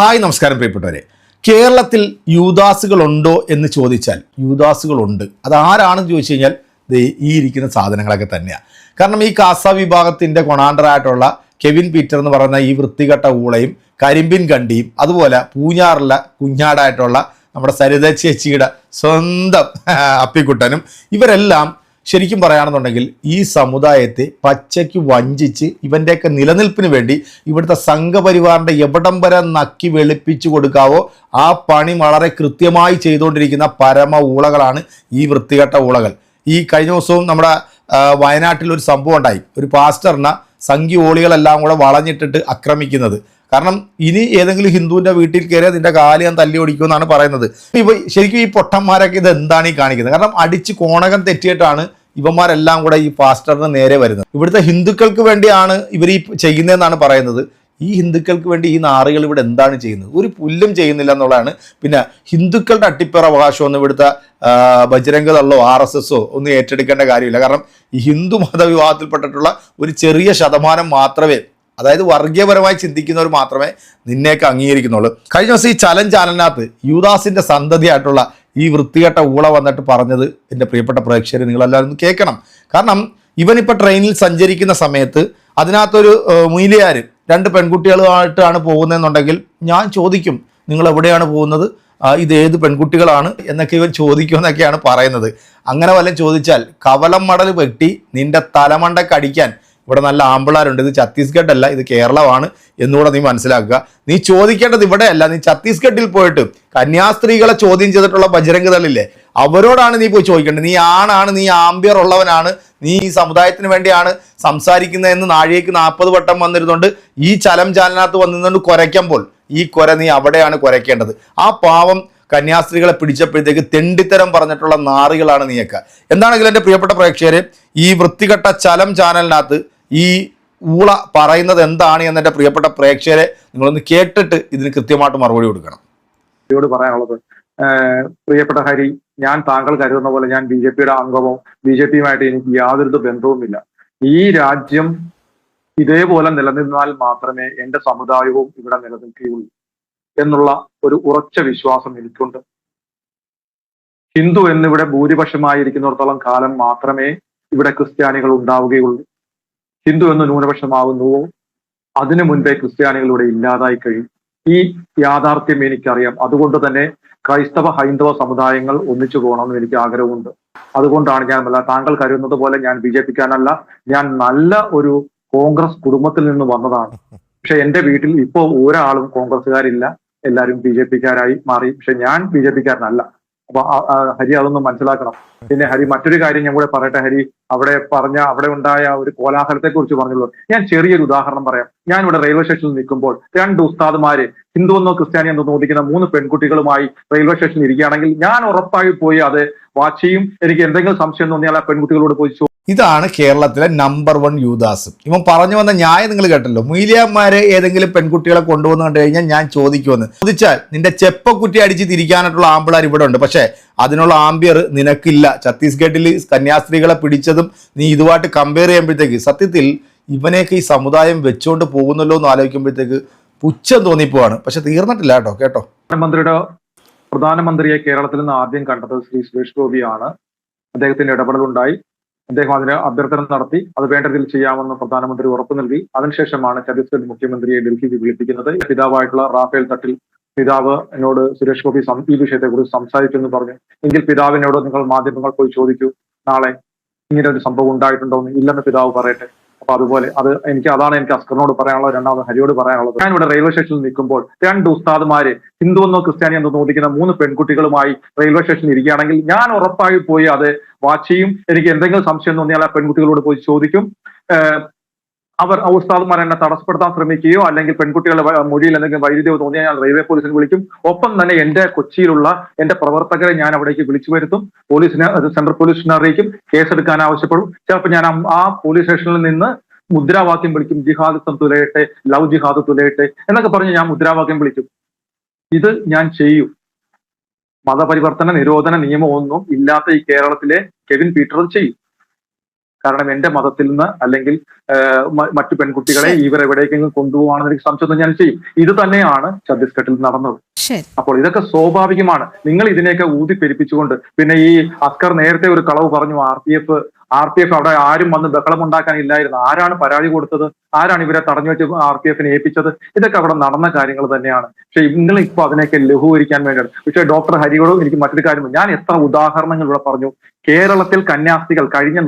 Hi നമസ്കാരം പ്രിയപ്പെട്ടവരെ. കേരളത്തിൽ യൂദാസുകളുണ്ടോ എന്ന് ചോദിച്ചാൽ യൂദാസുകളുണ്ട്. അത് ആരാണെന്ന് ചോദിച്ചു കഴിഞ്ഞാൽ ഈ ഇരിക്കുന്ന സാധനങ്ങളൊക്കെ തന്നെയാണ് കാരണം ഈ കാസ വിഭാഗത്തിന്റെ കൊണാണ്ടറായിട്ടുള്ള കെവിൻ പീറ്റർ എന്ന് പറയുന്ന ഈ വൃത്തികെട്ട ഊളയും കരിമ്പിൻ കണ്ടിയും അതുപോലെ പൂഞ്ഞാറുള്ള കുഞ്ഞാടായിട്ടുള്ള നമ്മുടെ സരിത ചേച്ചിയുടെ സ്വന്തം അപ്പിക്കുട്ടനും ഇവരെല്ലാം ശരിക്കും പറയുകയാണെന്നുണ്ടെങ്കിൽ ഈ സമുദായത്തെ പച്ചയ്ക്ക് വഞ്ചിച്ച് ഇവന്റെയൊക്കെ നിലനിൽപ്പിന് വേണ്ടി ഇവിടുത്തെ സംഘപരിവാറിന്റെ എവിടം വരെ നക്കി വെളുപ്പിച്ചു കൊടുക്കാവോ ആ പണി വളരെ കൃത്യമായി ചെയ്തുകൊണ്ടിരിക്കുന്ന പരമ ഊളകളാണ് ഈ വൃത്തികെട്ട ഊളകൾ. ഈ കഴിഞ്ഞ ദിവസവും നമ്മുടെ വയനാട്ടിൽ ഒരു സംഭവം ഉണ്ടായി. ഒരു പാസ്റ്ററിനെ സംഘി ഓളികളെല്ലാം കൂടെ വളഞ്ഞിട്ടിട്ട് ആക്രമിക്കുന്നത്. കാരണം ഇനി ഏതെങ്കിലും ഹിന്ദുവിന്റെ വീട്ടിൽ കയറിയാൽ നിന്റെ കാൽ ഞാൻ തല്ലി ഓടിക്കുമെന്നാണ് പറയുന്നത്. ഇവ ശരിക്കും ഈ പൊട്ടന്മാരൊക്കെ ഇത് എന്താണ് ഈ കാണിക്കുന്നത്? കാരണം അടിച്ച് കോണകം തെറ്റിയിട്ടാണ് ഇവന്മാരെല്ലാം കൂടെ ഈ പാസ്റ്ററിന് നേരെ വരുന്നത്. ഇവിടുത്തെ ഹിന്ദുക്കൾക്ക് വേണ്ടിയാണ് ഇവർ ഈ ചെയ്യുന്നതെന്നാണ് പറയുന്നത്. ഈ ഹിന്ദുക്കൾക്ക് വേണ്ടി ഈ നാറുകൾ ഇവിടെ എന്താണ് ചെയ്യുന്നത്? ഒരു പുല്ലും ചെയ്യുന്നില്ല എന്നുള്ളതാണ്. പിന്നെ ഹിന്ദുക്കളുടെ അട്ടിപ്പേർ അവകാശമൊന്നും ഇവിടുത്തെ ബജരംഗതള്ളോ ആർ എസ് എസോ ഒന്നും ഏറ്റെടുക്കേണ്ട കാര്യമില്ല. കാരണം ഈ ഹിന്ദു മതവിവാഹത്തിൽപ്പെട്ടിട്ടുള്ള ഒരു ചെറിയ ശതമാനം മാത്രമേ അതായത് വർഗീയപരമായി ചിന്തിക്കുന്നവർ മാത്രമേ നിന്നേക്ക് അംഗീകരിക്കുന്നുള്ളൂ. കഴിഞ്ഞ ദിവസം ഈ ചലഞ്ച് ചാനലിനകത്ത് യൂദാസിന്റെ സന്തതിയായിട്ടുള്ള ഈ വൃത്തികെട്ട ഊള വന്നിട്ട് പറഞ്ഞത് എന്റെ പ്രിയപ്പെട്ട പ്രേക്ഷകർ നിങ്ങളെല്ലാവരും കേൾക്കണം. കാരണം ഇവനിപ്പോൾ ട്രെയിനിൽ സഞ്ചരിക്കുന്ന സമയത്ത് അതിനകത്തൊരു മൂലിയാർ രണ്ട് പെൺകുട്ടികളുമായിട്ടാണ് പോകുന്നതെന്നുണ്ടെങ്കിൽ ഞാൻ ചോദിക്കും നിങ്ങൾ എവിടെയാണ് പോകുന്നത് ഇത് ഏത് പെൺകുട്ടികളാണ്? എന്നൊക്കെ ഇവൻ ചോദിക്കുമെന്നൊക്കെയാണ് പറയുന്നത്. അങ്ങനെ വല്ലതും ചോദിച്ചാൽ കവലം മടൽ വെട്ടി നിന്റെ തലമണ്ടക്ക് അടിക്കാൻ ഇവിടെ നല്ല ആമ്പിളാരുണ്ട് ഇത് ഛത്തീസ്ഗഡ് അല്ല ഇത് കേരളമാണ് എന്നുകൂടെ നീ മനസ്സിലാക്കുക. നീ ചോദിക്കേണ്ടത് ഇവിടെയല്ല. നീ ഛത്തീസ്ഗഡിൽ പോയിട്ട് കന്യാസ്ത്രീകളെ ചോദ്യം ചെയ്തിട്ടുള്ള ബജരംഗ് ദളില്ലേ അവരോടാണ് നീ പോയി ചോദിക്കേണ്ടത്. നീ ആണാണ് നീ ആംബിയർ ഉള്ളവനാണ് നീ ഈ സമുദായത്തിന് വേണ്ടിയാണ് സംസാരിക്കുന്നതെന്ന് നാഴേക്ക് നാൽപ്പത് വട്ടം വന്നിരുന്നുകൊണ്ട് ഈ ചലം ചാലിനകത്ത് വന്നിരുന്നുകൊണ്ട് കുരയ്ക്കുമ്പോൾ ഈ കുര നീ അവിടെയാണ് കുരയ്ക്കേണ്ടത്. ആ പാവം കന്യാസ്ത്രീകളെ പിടിച്ചപ്പോഴത്തേക്ക് തെണ്ടിത്തരം പറഞ്ഞിട്ടുള്ള നാറികളാണ് നീയൊക്കെ. എന്താണെങ്കിലും എന്റെ പ്രിയപ്പെട്ട പ്രേക്ഷകരെ ഈ വൃത്തികെട്ട ചലം ചാനലിനകത്ത് ഈ ഊള പറയുന്നത് എന്താണ് എന്ന് എന്റെ പ്രിയപ്പെട്ട പ്രേക്ഷകരെ നിങ്ങളൊന്ന് കേട്ടിട്ട് ഇതിന് കൃത്യമായിട്ട് മറുപടി കൊടുക്കണം. ഇതിനോട് പറയാനുള്ളത് പ്രിയപ്പെട്ട ഹരി ഞാൻ താങ്കൾ കരുതുന്ന പോലെ ഞാൻ ബി ജെ പിയുടെ അംഗമോ ബി ജെ പിയുമായിട്ട് എനിക്ക് യാതൊരു ബന്ധവുമില്ല. ഈ രാജ്യം ഇതേപോലെ നിലനിന്നാൽ മാത്രമേ എന്റെ സമുദായവും ഇവിടെ നിലനിൽക്കുകയുള്ളൂ എന്നുള്ള ഒരു ഉറച്ച വിശ്വാസം എനിക്കുണ്ട്. ഹിന്ദു എന്നിവിടെ ഭൂരിപക്ഷമായിരിക്കുന്നിടത്തോളം കാലം മാത്രമേ ഇവിടെ ക്രിസ്ത്യാനികൾ ഉണ്ടാവുകയുള്ളൂ. ഹിന്ദു എന്ന ന്യൂനപക്ഷമാകുന്നുവോ? അതിനു മുൻപേ ക്രിസ്ത്യാനികൾ ഇല്ലാതായി കഴിയും ഈ യാഥാർത്ഥ്യം എനിക്കറിയാം. അതുകൊണ്ട് തന്നെ ക്രൈസ്തവ ഹൈന്ദവ സമുദായങ്ങൾ ഒന്നിച്ചു പോകണമെന്ന് എനിക്ക് ആഗ്രഹമുണ്ട്. അതുകൊണ്ടാണ് ഞാൻ അല്ല താങ്കൾ കരുതുന്നത് പോലെ ഞാൻ ബി ജെ പിക്കാരനല്ല. ഞാൻ നല്ല ഒരു കോൺഗ്രസ് കുടുംബത്തിൽ നിന്ന് വന്നതാണ്. പക്ഷെ എന്റെ വീട്ടിൽ ഇപ്പോൾ ഒരാളും കോൺഗ്രസ്സുകാരില്ല. എല്ലാവരും ബി ജെ പിക്കാരായി മാറി. പക്ഷെ ഞാൻ ബി ജെ പിക്കാരനല്ല. അപ്പൊ ഹരി അതൊന്നും മനസ്സിലാക്കണം. പിന്നെ ഹരി മറ്റൊരു കാര്യം ഞാൻ കൂടെ പറയട്ടെ ഹരി. അവിടെ പറഞ്ഞ അവിടെ ഉണ്ടായ ഒരു കോലാഹലത്തെ കുറിച്ച് പറഞ്ഞുള്ളൂ ഞാൻ ചെറിയൊരു ഉദാഹരണം പറയാം. ഞാൻ ഇവിടെ റെയിൽവേ സ്റ്റേഷനിൽ നിൽക്കുമ്പോൾ രണ്ട് ഉസ്താദുമാര് ഹിന്ദു എന്നോ ക്രിസ്ത്യാനി എന്നോ നോദിക്കുന്ന മൂന്ന് പെൺകുട്ടികളുമായി റെയിൽവേ സ്റ്റേഷനിൽ ഇരിക്കുകയാണെങ്കിൽ ഞാൻ ഉറപ്പായി പോയി അത് വാച്ച് ചെയ്യും. എനിക്ക് എന്തെങ്കിലും സംശയം തോന്നിയാൽ ആ പെൺകുട്ടികളോട് പോയി ഇതാണ് കേരളത്തിലെ നമ്പർ വൺ യൂദാസ്. ഇവൻ പറഞ്ഞു വന്ന ന്യായം നിങ്ങൾ കേട്ടല്ലോ. മീലിയന്മാരെ ഏതെങ്കിലും പെൺകുട്ടികളെ കൊണ്ടുവന്ന് കണ്ടു കഴിഞ്ഞാൽ ഞാൻ ചോദിക്കുമെന്ന്. ചോദിച്ചാൽ നിന്റെ ചെപ്പക്കുറ്റി അടിച്ച് തിരിക്കാനായിട്ടുള്ള ആമ്പിളാർ ഇവിടെ ഉണ്ട്. പക്ഷേ അതിനുള്ള ആംബിയർ നിനക്കില്ല. ഛത്തീസ്ഗഡിൽ കന്യാസ്ത്രീകളെ പിടിച്ചതും നീ ഇതുമായിട്ട് കമ്പയർ ചെയ്യുമ്പോഴത്തേക്ക് സത്യത്തിൽ ഇവനെയൊക്കെ ഈ സമുദായം വെച്ചോണ്ട് പോകുന്നല്ലോ എന്ന് ആലോചിക്കുമ്പോഴത്തേക്ക് പുച്ഛം തോന്നിപ്പോവാണ്. പക്ഷെ തീർന്നിട്ടില്ല കേട്ടോ കേട്ടോ. പ്രധാനമന്ത്രിയുടെ പ്രധാനമന്ത്രിയെ കേരളത്തിൽ നിന്ന് ആദ്യം കണ്ടത് ശ്രീ സുരേഷ് ഗോപിയാണ്. അദ്ദേഹത്തിന്റെ ഇടപെടലുണ്ടായി. അദ്ദേഹം അതിന് അഭ്യർത്ഥന നടത്തി. അത് വേണ്ട രീതിയിൽ ചെയ്യാമെന്ന് പ്രധാനമന്ത്രി ഉറപ്പു നൽകി. അതിനുശേഷമാണ് ഛത്തീസ്ഗഡ് മുഖ്യമന്ത്രിയെ ഡൽഹിക്ക് വിളിപ്പിക്കുന്നത്. പിതാവായിട്ടുള്ള റാഫേൽ തട്ടിൽ പിതാവ് എന്നോട് സുരേഷ് ഗോപി ഈ വിഷയത്തെക്കുറിച്ച് സംസാരിച്ചു എന്ന് പറഞ്ഞു. എങ്കിൽ പിതാവിനോട് നിങ്ങൾ മാധ്യമങ്ങൾ പോയി ചോദിക്കൂ. നാളെ ഇങ്ങനെ ഒരു സംഭവം ഉണ്ടായിട്ടുണ്ടോ എന്ന് ഇല്ലെന്ന് പിതാവ് പറയട്ടെ. അപ്പൊ അതുപോലെ അത് എനിക്ക് അതാണ് എനിക്ക് അസ്കറിനോട് പറയാനുള്ളത് രണ്ടാമത് ഹരിയോട് പറയാനുള്ളത്. ഞാൻ ഇവിടെ റെയിൽവേ സ്റ്റേഷനിൽ നിൽക്കുമ്പോൾ രണ്ട് ഉസ്താദുമാര് ഹിന്ദു എന്നോ ക്രിസ്ത്യാനി എന്നോ നോദിക്കുന്ന മൂന്ന് പെൺകുട്ടികളുമായി റെയിൽവേ സ്റ്റേഷനിൽ ഇരിക്കുകയാണെങ്കിൽ ഞാൻ ഉറപ്പായി പോയി അത് വാച്ച് ചെയ്യും. എനിക്ക് എന്തെങ്കിലും സംശയം തോന്നിയാൽ ആ പെൺകുട്ടികളോട് പോയി ചോദിക്കും. അവർ ഉസ്താദുമാർ എന്നെ തടസ്സപ്പെടുത്താൻ ശ്രമിക്കുകയോ അല്ലെങ്കിൽ പെൺകുട്ടികളെ മൊഴിയിൽ എന്തെങ്കിലും വൈരുദ്ധ്യം തോന്നിയാൽ ഞാൻ റെയിൽവേ പോലീസിനെ വിളിക്കും. ഒപ്പം തന്നെ എന്റെ കൊച്ചിയിലുള്ള എന്റെ പ്രവർത്തകരെ ഞാൻ അവിടേക്ക് വിളിച്ചു വരുത്തും. പോലീസിനെ സെൻട്രൽ പോലീസിനെ അറിയിക്കും. കേസെടുക്കാൻ ആവശ്യപ്പെടും. ചിലപ്പോൾ ഞാൻ ആ- പോലീസ് സ്റ്റേഷനിൽ നിന്ന് മുദ്രാവാക്യം വിളിക്കും. ജിഹാദിസം തുലയട്ടെ ലവ് ജിഹാദ് തുലയട്ടെ എന്നൊക്കെ പറഞ്ഞ് ഞാൻ മുദ്രാവാക്യം വിളിക്കും. ഇത് ഞാൻ ചെയ്യും. മതപരിവർത്തന നിരോധന നിയമം ഒന്നും ഇല്ലാത്ത ഈ കേരളത്തിലെ കെവിൻ പീറ്റർ ചെയ്യും. കാരണം എന്റെ മതത്തിൽ നിന്ന് അല്ലെങ്കിൽ മറ്റു പെൺകുട്ടികളെ ഇവർ എവിടേക്കെങ്കിലും കൊണ്ടുപോകാണെന്ന് എനിക്ക് സംശയം ഞാൻ ചെയ്യും. ഇത് തന്നെയാണ് ഛത്തീസ്ഗഡിൽ നടന്നത്. അപ്പോൾ ഇതൊക്കെ സ്വാഭാവികമാണ്. നിങ്ങൾ ഇതിനെയൊക്കെ ഊതി പെരുപ്പിച്ചുകൊണ്ട് പിന്നെ ഈ അസ്കർ നേരത്തെ ഒരു കളവ് പറഞ്ഞു R P F R P F അവിടെ ആരും വന്ന് ബഹളം ഉണ്ടാക്കാൻ ഇല്ലായിരുന്നു ആരാണ് പരാതി കൊടുത്തത്? ആരാണ് ഇവരെ തടഞ്ഞു വെച്ച് ആർ പി എഫിനെ ഏൽപ്പിച്ചത്? ഇതൊക്കെ അവിടെ നടന്ന കാര്യങ്ങൾ തന്നെയാണ്. പക്ഷെ നിങ്ങൾ ഇപ്പൊ അതിനെയൊക്കെ ലഘൂകരിക്കാൻ വേണ്ടിയാണ്. പക്ഷേ ഡോക്ടർ ഹരിയോടും എനിക്ക് മറ്റൊരു കാര്യം ഞാൻ എത്ര ഉദാഹരണങ്ങൾ ഇവിടെ പറഞ്ഞു. കേരളത്തിൽ കന്യാസ്ത്രീകൾ കഴിഞ്ഞ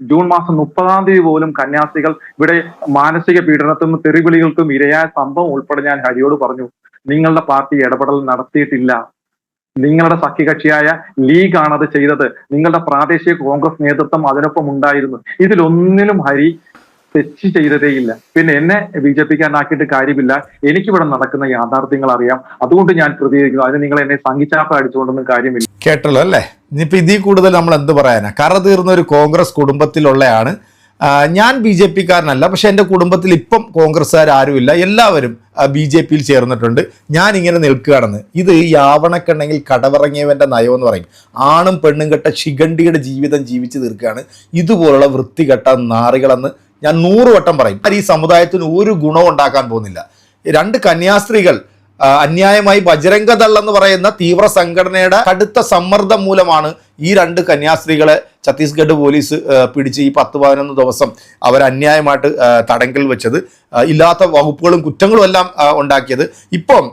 ജൂൺ മാസം മുപ്പതാം തീയതി പോലും കന്യാസ്ത്രീകൾ ഇവിടെ മാനസിക പീഡനത്തിനും തെറിവിളികൾക്കും ഇരയായ സംഭവം ഉൾപ്പെടെ ഞാൻ ഹരിയോട് പറഞ്ഞു. നിങ്ങളുടെ പാർട്ടി ഇടപെടൽ നടത്തിയിട്ടില്ല. നിങ്ങളുടെ സഖ്യകക്ഷിയായ ലീഗാണ് അത് ചെയ്തത്. നിങ്ങളുടെ പ്രാദേശിക കോൺഗ്രസ് നേതൃത്വം അതിനൊപ്പം ഉണ്ടായിരുന്നു. ഇതിലൊന്നിലും ഹരി തെറ്റ് ചെയ്തതേയില്ല. പിന്നെ എന്നെ ബി ജെ പിക്കാരനാക്കിയിട്ട് കാര്യമില്ല. എനിക്കിവിടെ നടക്കുന്ന യാഥാർത്ഥ്യങ്ങൾ അറിയാം അതുകൊണ്ട് ഞാൻ പ്രതികരിക്കുന്നു. അതിന് നിങ്ങൾ എന്നെ സംഘിച്ചാപ്പ അടിച്ചുകൊണ്ടൊന്നും കാര്യമില്ല. കേട്ടല്ലോ അല്ലേ? ഇനിയിപ്പോൾ ഇതിൽ കൂടുതൽ നമ്മൾ എന്ത് പറയാനാ? കറ തീർന്ന ഒരു കോൺഗ്രസ് കുടുംബത്തിലുള്ളയാണ്. ഞാൻ ബി ജെ പിക്കാരനല്ല പക്ഷെ എന്റെ കുടുംബത്തിൽ ഇപ്പം കോൺഗ്രസ്സുകാർ ആരുമില്ല. എല്ലാവരും ബി ജെ പിയിൽ ചേർന്നിട്ടുണ്ട്. ഞാൻ ഇങ്ങനെ നിൽക്കുകയാണെന്ന്. ഇത് യാവണക്കണ്ടെങ്കിൽ കടവിറങ്ങിയവന്റെ നയം എന്ന് പറയും. ആണും പെണ്ണും കെട്ട ശിഖണ്ഡിയുടെ ജീവിതം ജീവിച്ചു തീർക്കുകയാണ്. ഇതുപോലുള്ള വൃത്തികെട്ട നാറികളെന്ന് ഞാൻ നൂറ് വട്ടം പറയും. ഈ സമുദായത്തിന് ഒരു ഗുണവും ഉണ്ടാക്കാൻ പോകുന്നില്ല. രണ്ട് കന്യാസ്ത്രീകൾ അന്യായമായി ബജരംഗദൾ എന്ന് പറയുന്ന തീവ്ര സംഘടനയുടെ കടുത്ത സമ്മർദ്ദം മൂലമാണ് ഈ രണ്ട് കന്യാസ്ത്രീകളെ ഛത്തീസ്ഗഡ് പോലീസ് പിടിച്ച് ഈ പത്ത് പതിനൊന്ന് ദിവസം അവർ അന്യായമായിട്ട് തടങ്കൽ വെച്ചത്. ഇല്ലാത്ത വകുപ്പുകളും കുറ്റങ്ങളും എല്ലാം ഉണ്ടാക്കിയത്. ഇപ്പം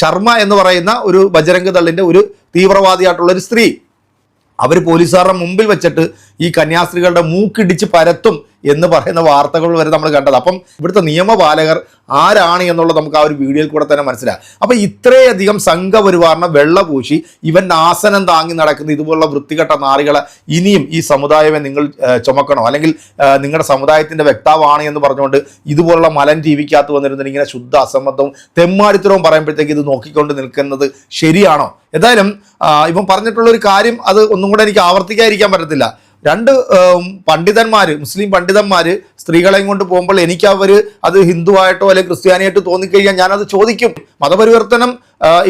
ശർമ്മ എന്ന് പറയുന്ന ഒരു ബജരംഗദളിന്റെ ഒരു തീവ്രവാദിയായിട്ടുള്ള ഒരു സ്ത്രീ അവർ പോലീസുകാരുടെ മുമ്പിൽ വെച്ചിട്ട് ഈ കന്യാസ്ത്രീകളുടെ മൂക്കിടിച്ച് പരത്തും എന്ന് പറയുന്ന വാർത്തകൾ വരെ നമ്മൾ കണ്ടത്. അപ്പം ഇവിടുത്തെ നിയമപാലകർ ആരാണ് എന്നുള്ളത് നമുക്ക് ആ ഒരു വീഡിയോയിൽ കൂടെ തന്നെ മനസ്സിലാക്കാം. അപ്പം ഇത്രയധികം സംഘപരിവാറിനെ വെള്ളപൂശി ഇവൻ നാസനം താങ്ങി നടക്കുന്ന ഇതുപോലുള്ള വൃത്തികെട്ട നാറികളെ ഇനിയും ഈ സമുദായമെ നിങ്ങൾ ചുമക്കണോ? അല്ലെങ്കിൽ നിങ്ങളുടെ സമുദായത്തിന്റെ വ്യക്താവാണ് എന്ന് പറഞ്ഞുകൊണ്ട് ഇതുപോലുള്ള മലൻ ടി വിക്കകത്ത് വന്നിരുന്ന ഇങ്ങനെ ശുദ്ധ അസംബന്ധവും തെമ്മാടിത്തരവും പറയുമ്പോഴത്തേക്ക് ഇത് നോക്കിക്കൊണ്ട് നിൽക്കുന്നത് ശരിയാണോ? എന്തായാലും ഇപ്പം പറഞ്ഞിട്ടുള്ള ഒരു കാര്യം അത് ഒന്നും കൂടെ എനിക്ക് ആവർത്തിക്കാതിരിക്കാൻ പറ്റത്തില്ല. രണ്ട് പണ്ഡിതന്മാർ മുസ്ലിം പണ്ഡിതന്മാർ സ്ത്രീകളെയും കൊണ്ട് പോകുമ്പോൾ എനിക്ക് അവർ അത് ഹിന്ദുവായിട്ടോ അല്ലെങ്കിൽ ക്രിസ്ത്യാനിയായിട്ടോ തോന്നിക്കഴിഞ്ഞാൽ ഞാനത് ചോദിക്കും. മതപരിവർത്തനം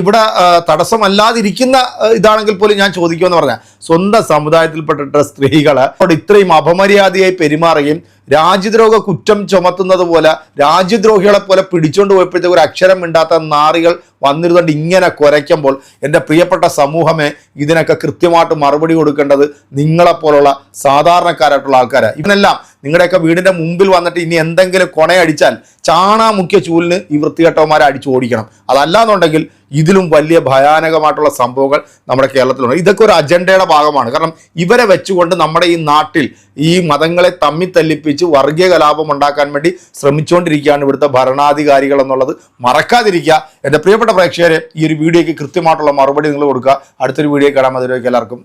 ഇവിടെ തടസ്സമല്ലാതിരിക്കുന്ന ഇതാണെങ്കിൽ പോലും ഞാൻ ചോദിക്കുമെന്ന് പറഞ്ഞാൽ സ്വന്തം സമുദായത്തിൽപ്പെട്ടിട്ട് സ്ത്രീകളെ അവിടെ ഇത്രയും അപമര്യാദയായി പെരുമാറുകയും രാജ്യദ്രോഹ കുറ്റം ചുമത്തുന്നത് പോലെ രാജ്യദ്രോഹികളെ പോലെ പിടിച്ചുകൊണ്ട് പോയപ്പോഴത്തേക്ക് ഒരു അക്ഷരം മിണ്ടാത്ത നാറികൾ വന്നിരുന്നുകൊണ്ട് ഇങ്ങനെ കുരയ്ക്കുമ്പോൾ എന്റെ പ്രിയപ്പെട്ട സമൂഹമേ ഇതിനൊക്കെ കൃത്യമായിട്ട് മറുപടി കൊടുക്കേണ്ടത് നിങ്ങളെപ്പോലുള്ള സാധാരണക്കാരായിട്ടുള്ള ആൾക്കാരാണ് ഇവനെല്ലാം നിങ്ങളുടെയൊക്കെ വീടിന്റെ മുമ്പിൽ വന്നിട്ട് ഇനി എന്തെങ്കിലും കൊണയടിച്ചാൽ ചാണാ മുഖ്യ ചൂലിന് ഈ വൃത്തികെട്ടവന്മാരെ അടിച്ചു ഓടിക്കണം. അതല്ലാന്നുണ്ടെങ്കിൽ ഇതിലും വലിയ ഭയാനകമായിട്ടുള്ള സംഭവങ്ങൾ നമ്മുടെ കേരളത്തിലുണ്ട്. ഇതൊക്കെ ഒരു അജണ്ടയുടെ ഭാഗമാണ്. കാരണം ഇവരെ വെച്ചുകൊണ്ട് നമ്മുടെ ഈ നാട്ടിൽ ഈ മതങ്ങളെ തമ്മി തല്ലിപ്പിച്ച് വർഗീയ കലാപം ഉണ്ടാക്കാൻ വേണ്ടി ശ്രമിച്ചുകൊണ്ടിരിക്കുകയാണ് ഇവിടുത്തെ ഭരണാധികാരികൾ എന്നുള്ളത്. മറക്കാതിരിക്കുക. എന്റെ പ്രിയപ്പെട്ട പ്രേക്ഷകരെ ഈ ഒരു വീഡിയോയ്ക്ക് കൃത്യമായിട്ടുള്ള മറുപടി നിങ്ങൾ കൊടുക്കുക. അടുത്തൊരു വീഡിയോ കാണാൻ അതിലേക്ക് എല്ലാവർക്കും